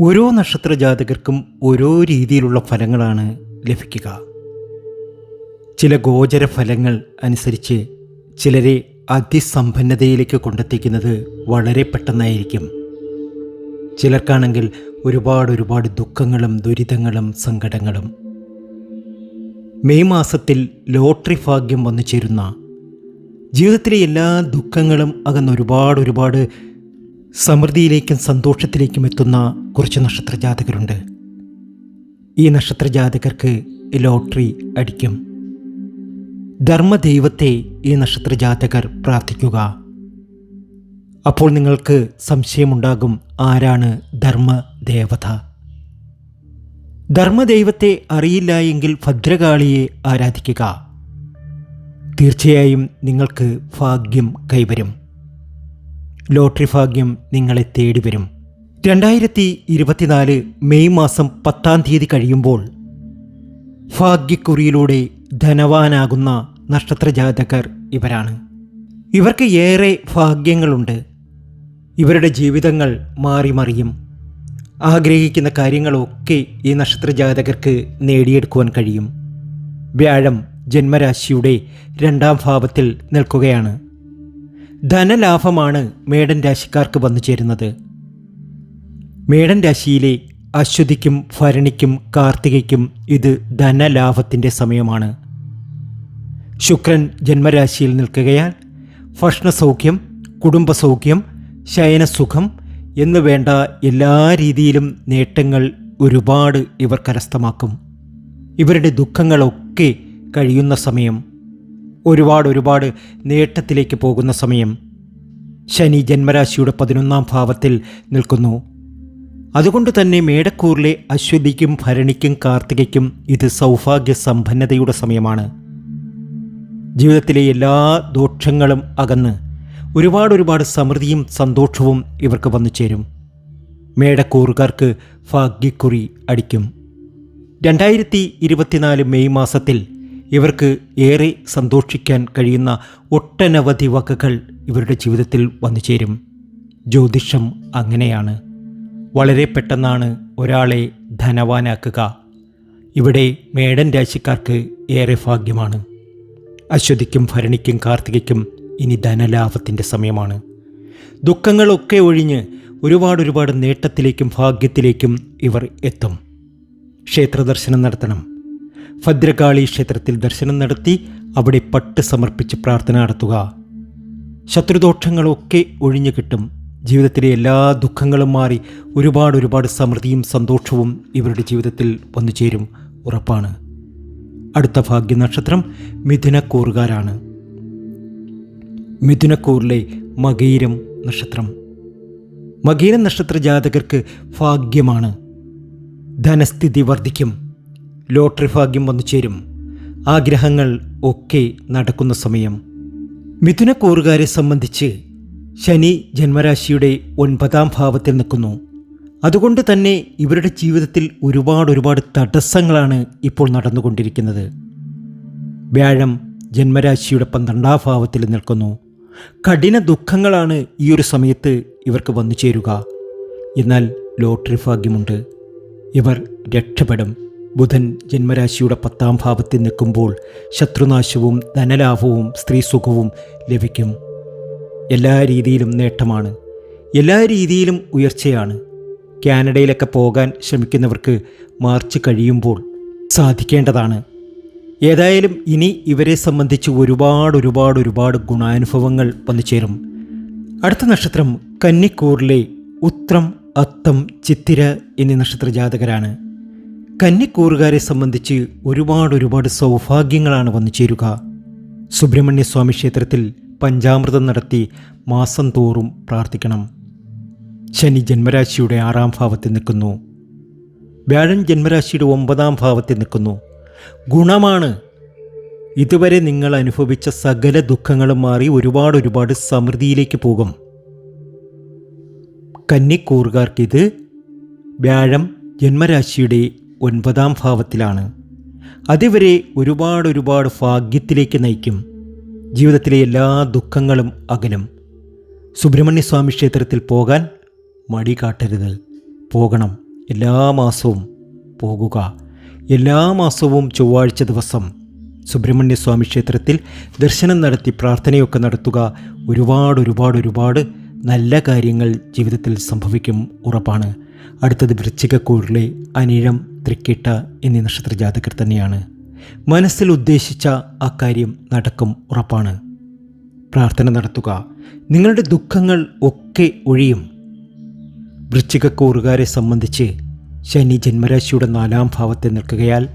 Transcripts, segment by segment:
ഓരോ നക്ഷത്ര ജാതകർക്കും ഓരോ രീതിയിലുള്ള ഫലങ്ങളാണ് ലഭിക്കുക. ചില ഗോചര ഫലങ്ങൾ അനുസരിച്ച് ചിലരെ അതിസമ്പന്നതയിലേക്ക് കൊണ്ടെത്തിക്കുന്നത് വളരെ പെട്ടെന്നായിരിക്കും. ചിലർക്കാണെങ്കിൽ ഒരുപാട് ഒരുപാട് ദുഃഖങ്ങളും ദുരിതങ്ങളും സങ്കടങ്ങളും. മെയ് മാസത്തിൽ ലോട്ടറി ഭാഗ്യം വന്നു ചേരുന്ന ജീവിതത്തിലെ എല്ലാ ദുഃഖങ്ങളും അകന്ന് ഒരുപാട് ഒരുപാട് സമൃദ്ധിയിലേക്കും സന്തോഷത്തിലേക്കും എത്തുന്ന കുറച്ച് നക്ഷത്രജാതകരുണ്ട്. ഈ നക്ഷത്രജാതകർക്ക് ലോട്ടറി അടിക്കും. ധർമ്മദൈവത്തെ ഈ നക്ഷത്ര ജാതകർ പ്രാർത്ഥിക്കുക. അപ്പോൾ നിങ്ങൾക്ക് സംശയമുണ്ടാകും ആരാണ് ധർമ്മദേവത. ധർമ്മദൈവത്തെ അറിയില്ല എങ്കിൽ ഭദ്രകാളിയെ ആരാധിക്കുക. തീർച്ചയായും നിങ്ങൾക്ക് ഭാഗ്യം കൈവരും. ലോട്ടറി ഭാഗ്യം നിങ്ങളെ തേടി വരും രണ്ടായിരത്തി ഇരുപത്തിനാല് മെയ് മാസം പത്താം തീയതി കഴിയുമ്പോൾ ഭാഗ്യക്കുറിയിലൂടെ ധനവാനാകുന്ന നക്ഷത്രജാതകർ ഇവരാണ്. ഇവർക്ക് ഏറെ ഭാഗ്യങ്ങളുണ്ട്. ഇവരുടെ ജീവിതങ്ങൾ മാറി മറിയും. ആഗ്രഹിക്കുന്ന കാര്യങ്ങളൊക്കെ ഈ നക്ഷത്ര ജാതകർക്ക് നേടിയെടുക്കുവാൻ കഴിയും. വ്യാഴം ജന്മരാശിയുടെ രണ്ടാം ഭാവത്തിൽ നിൽക്കുകയാണ്. ധനലാഭമാണ് മേടൻ രാശിക്കാർക്ക് വന്നു ചേരുന്നത്. മേടൻ രാശിയിലെ അശ്വതിക്കും ഭരണിക്കും കാർത്തികയ്ക്കും ഇത് ധനലാഭത്തിന്റെ സമയമാണ്. ശുക്രൻ ജന്മരാശിയിൽ നിൽക്കുകയാൽ ഭക്ഷണസൗഖ്യം കുടുംബസൗഖ്യം ശയനസുഖം എന്ന് വേണ്ട എല്ലാ രീതിയിലും നേട്ടങ്ങൾ ഒരുപാട് ഇവർ കരസ്ഥമാക്കും. ഇവരുടെ ദുഃഖങ്ങളൊക്കെ കഴിയുന്ന സമയം ഒരുപാട് ഒരുപാട് നേട്ടത്തിലേക്ക് പോകുന്ന സമയം. ശനി ജന്മരാശിയുടെ പതിനൊന്നാം ഭാവത്തിൽ നിൽക്കുന്നു. അതുകൊണ്ട് തന്നെ മേടക്കൂറിലെ അശ്വതിക്കും ഭരണിക്കും കാർത്തികയ്ക്കും ഇത് സൗഭാഗ്യ സമ്പന്നതയുടെ സമയമാണ്. ജീവിതത്തിലെ എല്ലാ ദോഷങ്ങളും അകന്ന് ഒരുപാട് ഒരുപാട് സമൃദ്ധിയും സന്തോഷവും ഇവർക്ക് വന്നു ചേരും. മേടക്കൂറുകാർക്ക് ഭാഗ്യക്കുറി അടിക്കും. രണ്ടായിരത്തി ഇരുപത്തിനാല് മെയ് മാസത്തിൽ ഇവർക്ക് ഏറെ സന്തോഷിക്കാൻ കഴിയുന്ന ഒട്ടനവധി വകകൾ ഇവരുടെ ജീവിതത്തിൽ വന്നു ചേരും. ജ്യോതിഷം അങ്ങനെയാണ്. വളരെ പെട്ടെന്നാണ് ഒരാളെ ധനവാനാക്കുക. ഇവിടെ മേടൻ രാശിക്കാർക്ക് ഏറെ ഭാഗ്യമാണ്. അശ്വതിക്കും ഭരണിക്കും കാർത്തികയ്ക്കും ഇനി ധനലാഭത്തിന്റെ സമയമാണ്. ദുഃഖങ്ങളൊക്കെ ഒഴിഞ്ഞ് ഒരുപാട് ഒരുപാട് നേട്ടത്തിലേക്കും ഭാഗ്യത്തിലേക്കും ഇവർ എത്തും. ക്ഷേത്രദർശനം നടത്തണം. ഭദ്രകാളി ക്ഷേത്രത്തിൽ ദർശനം നടത്തി അവിടെ പട്ട് സമർപ്പിച്ച് പ്രാർത്ഥന നടത്തുക. ശത്രുദോഷങ്ങളൊക്കെ ഒഴിഞ്ഞു കിട്ടും. ജീവിതത്തിലെ എല്ലാ ദുഃഖങ്ങളും മാറി ഒരുപാട് ഒരുപാട് സമൃദ്ധിയും സന്തോഷവും ഇവരുടെ ജീവിതത്തിൽ വന്നു ചേരും ഉറപ്പാണ്. അടുത്ത ഭാഗ്യനക്ഷത്രം മിഥുനക്കൂറുകാരാണ്. മിഥുനക്കൂറിലെ മകീരം നക്ഷത്രം. മകീരം നക്ഷത്ര ജാതകർക്ക് ഭാഗ്യമാണ്. ധനസ്ഥിതി വർദ്ധിക്കും. ലോട്ടറി ഭാഗ്യം വന്നു ചേരും. ആഗ്രഹങ്ങൾ ഒക്കെ നടക്കുന്ന സമയം. മിഥുനക്കൂറുകാരെ സംബന്ധിച്ച് ശനി ജന്മരാശിയുടെ ഒൻപതാം ഭാവത്തിൽ നിൽക്കുന്നു. അതുകൊണ്ട് തന്നെ ഇവരുടെ ജീവിതത്തിൽ ഒരുപാട് ഒരുപാട് തടസ്സങ്ങളാണ് ഇപ്പോൾ നടന്നുകൊണ്ടിരിക്കുന്നത്. വ്യാഴം ജന്മരാശിയുടെ പന്ത്രണ്ടാം ഭാവത്തിൽ നിൽക്കുന്നു. കഠിന ദുഃഖങ്ങളാണ് ഈ ഒരു സമയത്ത് ഇവർക്ക് വന്നു ചേരുക. എന്നാൽ ലോട്ടറി ഭാഗ്യമുണ്ട്. ഇവർ രക്ഷപ്പെടും. ബുധൻ ജന്മരാശിയുടെ പത്താം ഭാവത്തിൽ നിൽക്കുമ്പോൾ ശത്രുനാശവും ധനലാഭവും സ്ത്രീസുഖവും ലഭിക്കും. എല്ലാ രീതിയിലും നേട്ടമാണ്. എല്ലാ രീതിയിലും ഉയർച്ചയാണ്. കാനഡയിലൊക്കെ പോകാൻ ശ്രമിക്കുന്നവർക്ക് മാർച്ച് കഴിയുമ്പോൾ സാധിക്കേണ്ടതാണ്. ഏതായാലും ഇനി ഇവരെ സംബന്ധിച്ച് ഒരുപാട് ഒരുപാട് ഒരുപാട് ഗുണാനുഭവങ്ങൾ വന്നു ചേരും. അടുത്ത നക്ഷത്രം കന്നിക്കൂറിലെ ഉത്രം അത്തം ചിത്തിര എന്നീ നക്ഷത്ര ജാതകരാണ് കന്നിക്കൂറുകാരെ സംബന്ധിച്ച് ഒരുപാട് ഒരുപാട് സൗഭാഗ്യങ്ങളാണ് വന്നു ചേരുക. സുബ്രഹ്മണ്യ സ്വാമി ക്ഷേത്രത്തിൽ പഞ്ചാമൃതം നടത്തി മാസം തോറും പ്രാർത്ഥിക്കണം. ശനി ജന്മരാശിയുടെ ആറാം ഭാവത്തിൽ നിൽക്കുന്നു. വ്യാഴൻ ജന്മരാശിയുടെ ഒമ്പതാം ഭാവത്തിൽ നിൽക്കുന്നു. ഗുണമാണ്. ഇതുവരെ നിങ്ങൾ അനുഭവിച്ച സകല ദുഃഖങ്ങളും മാറി ഒരുപാട് ഒരുപാട് സമൃദ്ധിയിലേക്ക് പോകും. കന്നിക്കൂറുകാർക്കിത് വ്യാഴം ജന്മരാശിയുടെ ഒൻപതാം ഭാവത്തിലാണ്. അതുവരെ ഒരുപാട് ഒരുപാട് ഭാഗ്യത്തിലേക്ക് നയിക്കും. ജീവിതത്തിലെ എല്ലാ ദുഃഖങ്ങളും അകലും. സുബ്രഹ്മണ്യ സ്വാമി ക്ഷേത്രത്തിൽ പോകാൻ മടി കാട്ടരുത്. പോകണം. എല്ലാ മാസവും പോകുക. എല്ലാ മാസവും ചൊവ്വാഴ്ച ദിവസം സുബ്രഹ്മണ്യ സ്വാമി ക്ഷേത്രത്തിൽ ദർശനം നടത്തി പ്രാർത്ഥനയൊക്കെ നടത്തുക ഒരുപാട് ഒരുപാട് ഒരുപാട് നല്ല കാര്യങ്ങൾ ജീവിതത്തിൽ സംഭവിക്കും ഉറപ്പാണ്. അടുത്തത് വൃശ്ചികക്കൂറിലെ അനിഴം തൃക്കിട്ട എന്നീ നക്ഷത്ര ജാതകർ തന്നെയാണ്. മനസ്സിൽ ഉദ്ദേശിച്ച ആ കാര്യം നടക്കും ഉറപ്പാണ്. പ്രാർത്ഥന നടത്തുക. നിങ്ങളുടെ ദുഃഖങ്ങൾ ഒക്കെ ഒഴിയും. വൃശ്ചികക്കൂറുകാരെ സംബന്ധിച്ച് ശനി ജന്മരാശിയുടെ നാലാം ഭാവത്തെ നിൽക്കുകയാൽ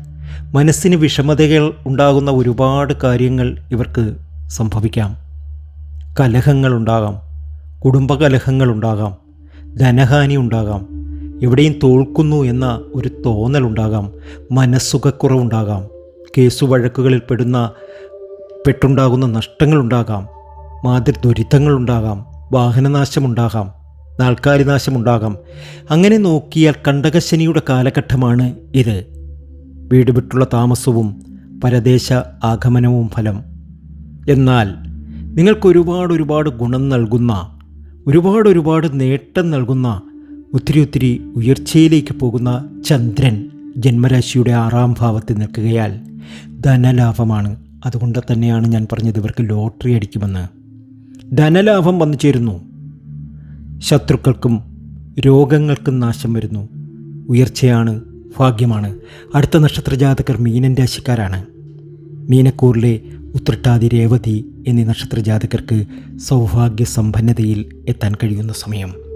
മനസ്സിന് വിഷമതകൾ ഉണ്ടാകുന്ന ഒരുപാട് കാര്യങ്ങൾ ഇവർക്ക് സംഭവിക്കാം. കലഹങ്ങളുണ്ടാകാം കുടുംബകലഹങ്ങളുണ്ടാകാം ധനഹാനി ഉണ്ടാകാം. എവിടെയും തോൽക്കുന്നു എന്ന ഒരു തോന്നലുണ്ടാകാം. മനസ്സുഖക്കുറവുണ്ടാകാം. കേസു വഴക്കുകളിൽ പെടുന്ന പെട്ടുണ്ടാകുന്ന നഷ്ടങ്ങളുണ്ടാകാം. മാതിരി ദുരിതങ്ങളുണ്ടാകാം വാഹനനാശമുണ്ടാകാം. നാൽക്കാലി നാശമുണ്ടാകാം അങ്ങനെ നോക്കിയാൽ കണ്ടകശനിയുടെ കാലഘട്ടമാണ് ഇത്. വീട് വിട്ടുള്ള താമസവും പരദേശ ആഗമനവും ഫലം. എന്നാൽ നിങ്ങൾക്ക് ഒരുപാട് ഒരുപാട് ഗുണം നൽകുന്ന ഒരുപാട് ഒരുപാട് നേട്ടം നൽകുന്ന ഒത്തിരി ഒത്തിരി ഉയർച്ചയിലേക്ക് പോകുന്ന ചന്ദ്രൻ ജന്മരാശിയുടെ ആറാം ഭാവത്തിൽ നിൽക്കുകയാൽ ധനലാഭമാണ്. അതുകൊണ്ട് തന്നെയാണ് ഞാൻ പറഞ്ഞത് ഇവർക്ക് ലോട്ടറി അടിക്കുമെന്ന്. ധനലാഭം വന്നു ചേരുന്നു. ശത്രുക്കൾക്കും രോഗങ്ങൾക്കും നാശം വരുന്നു. ഉയർച്ചയാണ് ഭാഗ്യമാണ്. അടുത്ത നക്ഷത്രജാതകർ മീനൻ രാശിക്കാരാണ്. മീനക്കൂറിലെ ഉത്രട്ടാതി രേവതി എന്നീ നക്ഷത്രജാതകർക്ക് സൗഭാഗ്യ സമ്പന്നതയിൽ എത്താൻ കഴിയുന്ന സമയം.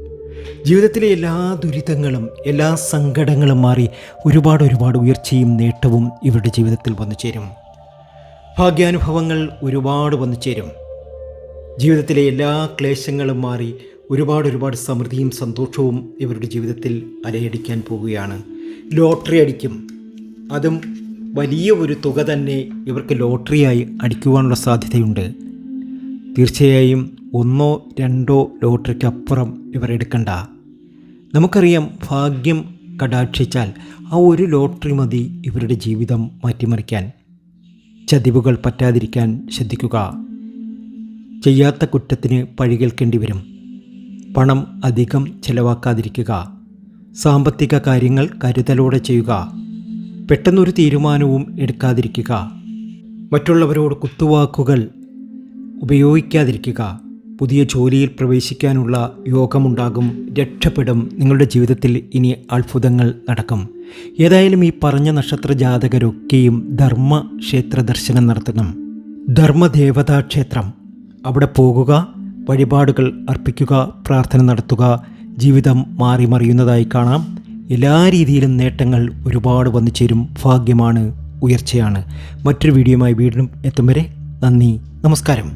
ജീവിതത്തിലെ എല്ലാ ദുരിതങ്ങളും എല്ലാ സങ്കടങ്ങളും മാറി ഒരുപാട് ഒരുപാട് ഉയർച്ചയും നേട്ടവും ഇവരുടെ ജീവിതത്തിൽ വന്നു ചേരും. ഭാഗ്യാനുഭവങ്ങൾ ഒരുപാട് വന്നു ചേരും. ജീവിതത്തിലെ എല്ലാ ക്ലേശങ്ങളും മാറി ഒരുപാട് ഒരുപാട് സമൃദ്ധിയും സന്തോഷവും ഇവരുടെ ജീവിതത്തിൽ അലയടിക്കാൻ പോവുകയാണ്. ലോട്ടറി അടിക്കും. അതും വലിയ ഒരു തുക തന്നെ ഇവർക്ക് ലോട്ടറിയായി അടിക്കുവാനുള്ള സാധ്യതയുണ്ട്. തീർച്ചയായും ഒന്നോ രണ്ടോ ലോട്ടറിക്കപ്പുറം ഇവർ എടുക്കണ്ട. നമുക്കറിയാം ഭാഗ്യം കടാക്ഷിച്ചാൽ ആ ഒരു ലോട്ടറി മതി ഇവരുടെ ജീവിതം മാറ്റിമറിക്കാൻ. ചതിവുകൾ പറ്റാതിരിക്കാൻ ശ്രദ്ധിക്കുക. ചെയ്യാത്ത കുറ്റത്തിന് പഴി കേൾക്കേണ്ടി വരും. പണം അധികം ചെലവാക്കാതിരിക്കുക. സാമ്പത്തിക കാര്യങ്ങൾ കരുതലോടെ ചെയ്യുക. പെട്ടെന്നൊരു തീരുമാനവും എടുക്കാതിരിക്കുക. മറ്റുള്ളവരോട് കുത്തുവാക്കുകൾ ഉപയോഗിക്കാതിരിക്കുക. പുതിയ ജോലിയിൽ പ്രവേശിക്കാനുള്ള യോഗമുണ്ടാകും. രക്ഷപ്പെടും. നിങ്ങളുടെ ജീവിതത്തിൽ ഇനി അത്ഭുതങ്ങൾ നടക്കും. ഏതായാലും ഈ പറഞ്ഞ നക്ഷത്ര ജാതകരൊക്കെയും ധർമ്മ ക്ഷേത്ര ദർശനം നടത്തണം. ധർമ്മദേവതാ ക്ഷേത്രം. അവിടെ പോകുക വഴിപാടുകൾ അർപ്പിക്കുക പ്രാർത്ഥന നടത്തുക ജീവിതം മാറി മറിയുന്നതായി കാണാം. എല്ലാ രീതിയിലും നേട്ടങ്ങൾ ഒരുപാട് വന്നു ചേരും. ഭാഗ്യമാണ് ഉയർച്ചയാണ്. മറ്റൊരു വീഡിയോയുമായി വീണ്ടും എത്തും വരെ നന്ദി നമസ്കാരം.